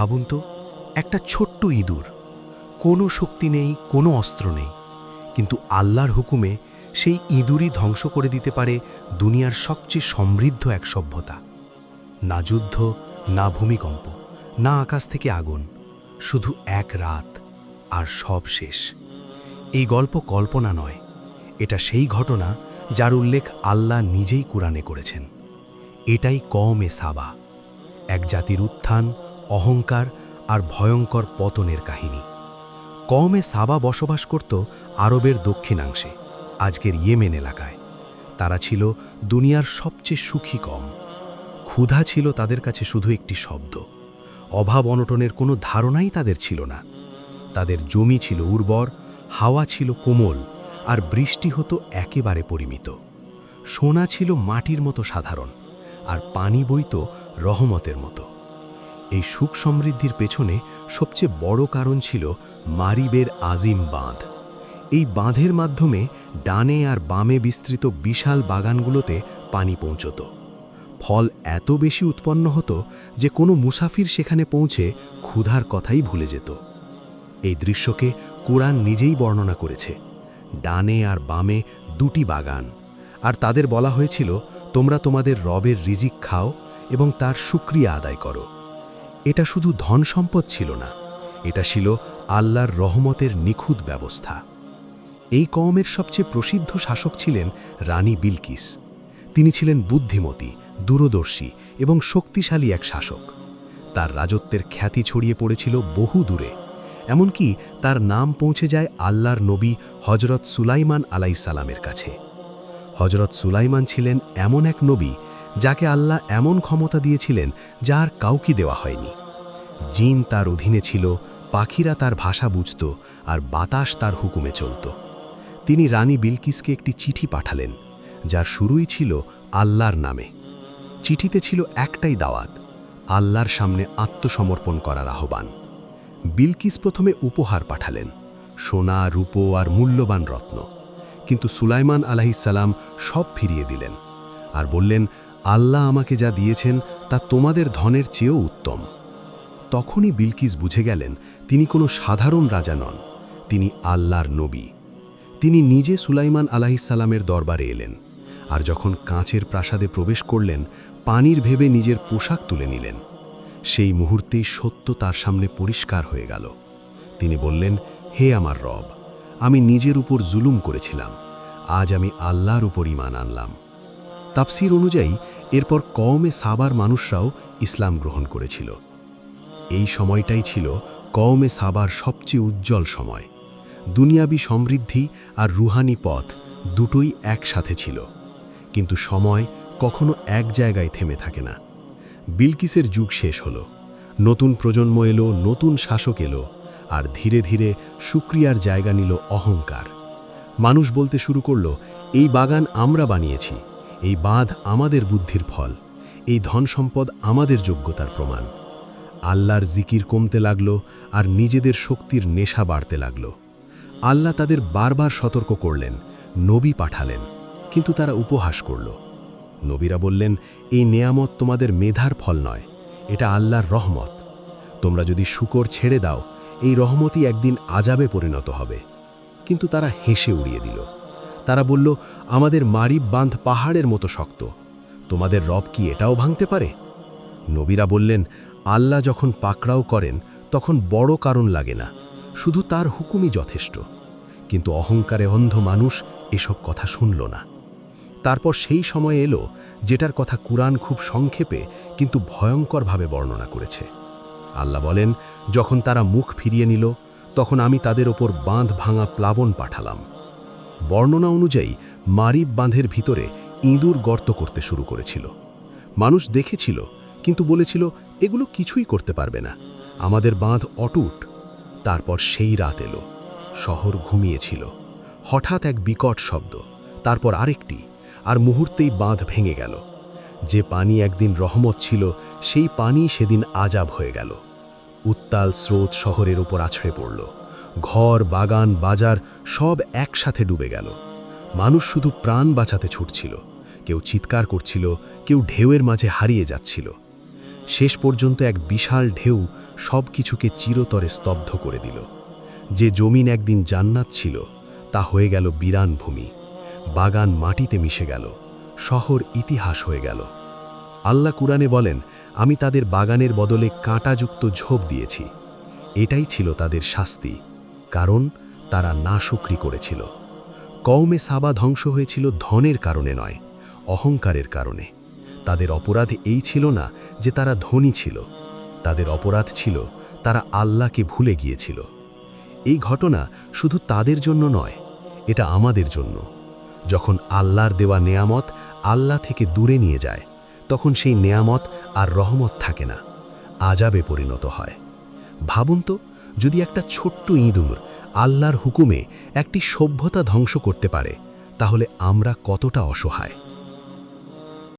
ভাবুন তো, একটা ছোট্ট ইঁদুর। কোনো শক্তি নেই, কোনো অস্ত্র নেই। কিন্তু আল্লাহর হুকুমে সেই ইঁদুরই ধ্বংস করে দিতে পারে দুনিয়ার সবচেয়ে সমৃদ্ধ এক সভ্যতা। না যুদ্ধ, না ভূমিকম্প, না আকাশ থেকে আগুন, শুধু এক রাত আর সব শেষ। এই গল্প কল্পনা নয়, এটা সেই ঘটনা যার উল্লেখ আল্লাহ নিজেই কোরআনে করেছেন। এটাই কমে সাবা, এক জাতির উত্থান অহংকার আর ভয়ঙ্কর পতনের কাহিনী। কমে সাবা বসবাস করত আরবের দক্ষিণাংশে, আজকের ইয়েমেন এলাকায়। তারা ছিল দুনিয়ার সবচেয়ে সুখী কম। ক্ষুধা ছিল তাদের কাছে শুধু একটি শব্দ। অভাব অনটনের কোনো ধারণাই তাদের ছিল না। তাদের জমি ছিল উর্বর, হাওয়া ছিল কোমল, আর বৃষ্টি হতো একেবারে পরিমিত। সোনা ছিল মাটির মতো সাধারণ, আর পানি বইত রহমতের মতো। এই সুখ সমৃদ্ধির পেছনে সবচেয়ে বড় কারণ ছিল মারিবের আজিম বাঁধ। এই বাঁধের মাধ্যমে ডানে আর বামে বিস্তৃত বিশাল বাগানগুলোতে পানি পৌঁছত। ফল এত বেশি উৎপন্ন হতো যে কোনো মুসাফির সেখানে পৌঁছে ক্ষুধার কথাই ভুলে যেত। এই দৃশ্যকে কোরআন নিজেই বর্ণনা করেছে। ডানে আর বামে দুটি বাগান। আর তাদের বলা হয়েছিল, তোমরা তোমাদের রবের রিজিক খাও এবং তার সুক্রিয়া আদায় করো। এটা শুধু ধন সম্পদ ছিল না, এটা ছিল আল্লাহর রহমতের নিখুঁত ব্যবস্থা। এই কমের সবচেয়ে প্রসিদ্ধ শাসক ছিলেন রানী বিলকিস। তিনি ছিলেন বুদ্ধিমতী, দূরদর্শী এবং শক্তিশালী এক শাসক। তার রাজত্বের খ্যাতি ছড়িয়ে পড়েছিল বহু দূরে, এমনকি তার নাম পৌঁছে যায় আল্লাহর নবী হজরত সুলাইমান আলাইসালামের কাছে। হজরত সুলাইমান ছিলেন এমন এক নবী যাকে আল্লাহ এমন ক্ষমতা দিয়েছিলেন যা আর কাউকে দেওয়া হয়নি। জিন তার অধীনে ছিল, পাখিরা তার ভাষা বুঝত, আর বাতাস তার হুকুমে চলত। তিনি রানী বিলকিসকে একটি চিঠি পাঠালেন, যার শুরুই ছিল আল্লাহর নামে। চিঠিতে ছিল একটাই দাওয়াত, আল্লাহর সামনে আত্মসমর্পণ করার আহ্বান। বিলকিস প্রথমে উপহার পাঠালেন, সোনা, রূপো আর মূল্যবান রত্ন। কিন্তু সুলাইমান আলাহিসাল্লাম সব ফিরিয়ে দিলেন, আর বললেন আল্লাহ আমাকে যা দিয়েছেন, তা তোমাদের ধনের চেয়েও উত্তম। তখনই বিলকিস বুঝে গেলেন, তিনি কোনো সাধারণ রাজা নন, তিনি আল্লাহর নবী। তিনি নিজে সুলাইমান আলাহিসাল্লামের দরবারে এলেন, আর যখন কাঁচের প্রাসাদে প্রবেশ করলেন, পানির ভেবে নিজের পোশাক তুলে নিলেন। সেই মুহূর্তেই সত্য তার সামনে পরিষ্কার হয়ে গেল। তিনি বললেন, হে আমার রব, আমি নিজের উপর জুলুম করেছিলাম, আজ আমি আল্লাহর উপর ইমান আনলাম। তাফসির অনুযায়ী, এরপর কওমে সাবার মানুষরাও ইসলাম গ্রহণ করেছিল। এই সময়টাই ছিল কওমে সাবার সবচেয়ে উজ্জ্বল সময়। দুনিয়াবি সমৃদ্ধি আর রুহানি পথ দুটোই একসাথে ছিল। কিন্তু সময় কখনো এক জায়গায় থেমে থাকে না। বিলকিসের যুগ শেষ হলো। নতুন প্রজন্ম এলো, নতুন শাসক এলো, আর ধীরে ধীরে সুক্রিয়ার জায়গা নিল অহংকার। মানুষ বলতে শুরু করল, এই বাগান আমরা বানিয়েছি এই বাঁধ আমাদের বুদ্ধির ফল, এই ধন সম্পদ আমাদের যোগ্যতার প্রমাণ। আল্লাহর জিকির কমতে লাগল আর নিজেদের শক্তির নেশা বাড়তে লাগল। আল্লাহ তাদের বারবার সতর্ক করলেন, নবী পাঠালেন, কিন্তু তারা উপহাস করল। নবীরা বললেন, এই নেয়ামত তোমাদের মেধার ফল নয়, এটা আল্লাহর রহমত। তোমরা যদি শুকর ছেড়ে দাও, এই রহমতই একদিন আজাবে পরিণত হবে। কিন্তু তারা হেসে উড়িয়ে দিল। তারা বলল, আমাদের মারিব বাঁধ পাহাড়ের মতো শক্ত। তোমাদের রব কি এটাও ভাঙতে পারে? নবীরা বললেন, আল্লাহ যখন পাকড়াও করেন, তখন বড় কারণ লাগে না, শুধু তার হুকুমই যথেষ্ট। কিন্তু অহংকারে অন্ধ মানুষ এসব কথা শুনল না। তারপর সেই সময় এলো, যেটার কথা কুরআন খুব সংক্ষেপে, কিন্তু ভয়ঙ্করভাবে বর্ণনা করেছে। আল্লাহ বলেন, যখন তারা মুখ ফিরিয়ে নিল, তখন আমি তাদের ওপর বাঁধ ভাঙা প্লাবন পাঠালাম। বর্ণনা অনুযায়ী, মারিব বাঁধের ভিতরে ইঁদুর গর্ত করতে শুরু করেছিল। মানুষ দেখেছিল, কিন্তু বলেছিল, এগুলো কিছুই করতে পারবে না। আমাদের বাঁধ অটুট। তারপর সেই রাত এলো। শহর ঘুমিয়েছিল। হঠাৎ এক বিকট শব্দ, তারপর আরেকটি, আর মুহূর্তেই বাঁধ ভেঙে গেল। যে পানি একদিন রহমত ছিল, সেই পানি সেদিন আজাব হয়ে গেল। উত্তাল স্রোত শহরের উপর আছড়ে পড়ল। ঘর, বাগান, বাজার সব একসাথে ডুবে গেল। মানুষ শুধু প্রাণ বাঁচাতে ছুটছিল। কেউ চিৎকার করছিল, কেউ ঢেউয়ের মাঝে হারিয়ে যাচ্ছিল। শেষ পর্যন্ত এক বিশাল ঢেউ সব কিছুকে চিরতরে স্তব্ধ করে দিল। যে জমিন একদিন জান্নাত ছিল, তা হয়ে গেল বিরান ভূমি। বাগান মাটিতে মিশে গেল, শহর ইতিহাস হয়ে গেল। আল্লাহ কুরআনে বলেন, আমি তাদের বাগানের বদলে কাঁটাযুক্ত ঝোপ দিয়েছি। এটাই ছিল তাদের শাস্তি। কারণ তারা না শুক্রি করেছিল। কওমে সাবা ধ্বংস হয়েছিল ধনের কারণে নয়, অহংকারের কারণে। তাদের অপরাধ এই ছিল না যে তারা ধনী ছিল। তাদের অপরাধ ছিল তারা আল্লাহকে ভুলে গিয়েছিল। এই ঘটনা শুধু তাদের জন্য নয়, এটা আমাদের জন্য। যখন আল্লাহর দেওয়া নেয়ামত আল্লাহ থেকে দূরে নিয়ে যায়, তখন সেই নেয়ামত আর রহমত থাকে না, আজাবে পরিণত হয়। ভাবুন তো যদি একটা ছোট্ট ইঁদুর আল্লাহর হুকুমে একটি সভ্যতা ধ্বংস করতে পারে, তাহলে আমরা কতটা অসহায়?